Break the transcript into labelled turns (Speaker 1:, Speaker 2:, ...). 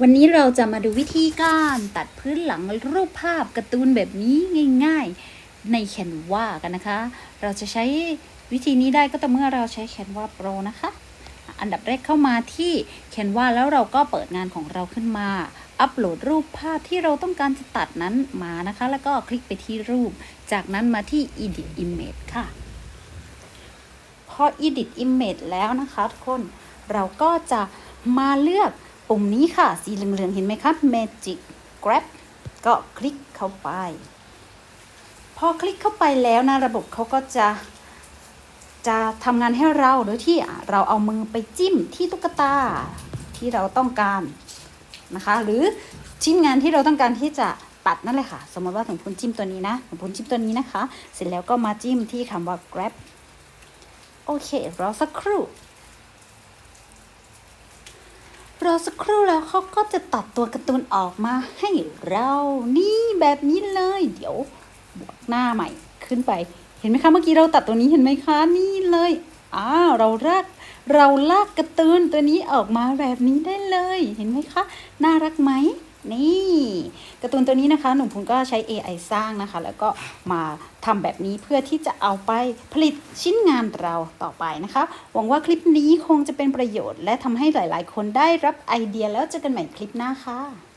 Speaker 1: วันนี้เราจะมาดูวิธีการตัดพื้นหลังรูปภาพการ์ตูนแบบนี้ง่าย ๆ ใน Canva กันนะคะ เราจะใช้วิธีนี้ได้ก็ต่อเมื่อเราใช้ Canva Pro นะคะ อันดับแรกเข้ามาที่ Canva แล้วเราก็เปิดงานของเราขึ้นมา อัปโหลดรูปภาพที่เราต้องการจะตัดนั้นมานะคะ แล้วก็คลิกไปที่รูป จากนั้นมาที่ Edit Image ค่ะ พอ edit image แล้วนะคะทุกคนเราก็จะ มาเลือกปุ่มนี้ค่ะ สีเหลืองๆ เห็นไหมคะ magic grab ก็คลิกเข้าไป พอคลิกเข้าไปแล้วนะ ระบบเขาก็จะจะทำงานให้เราโดยที่เราเอามือไปจิ้มที่ตุ๊กตาที่เราต้องการนะคะ หรือชิ้นงานที่เราต้องการที่จะตัดนั่นแหละค่ะ สมมติว่าถึงพุนจิ้มตัวนี้นะถึงพุนจิ้มตัวนี้นะคะ เสร็จแล้วก็มาจิ้มที่คำว่า grab โอเครอสักครู่ รอสักครู่แล้วเขาก็จะตัดตัวการ์ตูนออกมาให้เรานี่แบบนี้เลย เดี๋ยวบวกหน้าใหม่ขึ้นไป เห็นไหมคะเมื่อกี้เราตัดตัวนี้เห็นไหมคะนี่เลยอ้าวเราลากเราลากการ์ตูนตัวนี้ออกมาแบบนี้ได้เลย เห็นไหมคะ น่ารักไหมนี่ การ์ตูนตัวนี้นะคะ หนุ่มพุงก็ใช้ AI สร้างนะคะ แล้วก็มาทำแบบนี้เพื่อที่จะเอาไปผลิตชิ้นงานเราต่อไปนะคะ หวังว่าคลิปนี้คงจะเป็นประโยชน์ และทำให้หลาย ๆ คนได้รับไอเดียแล้วเจอกันใหม่คลิปหน้าค่ะ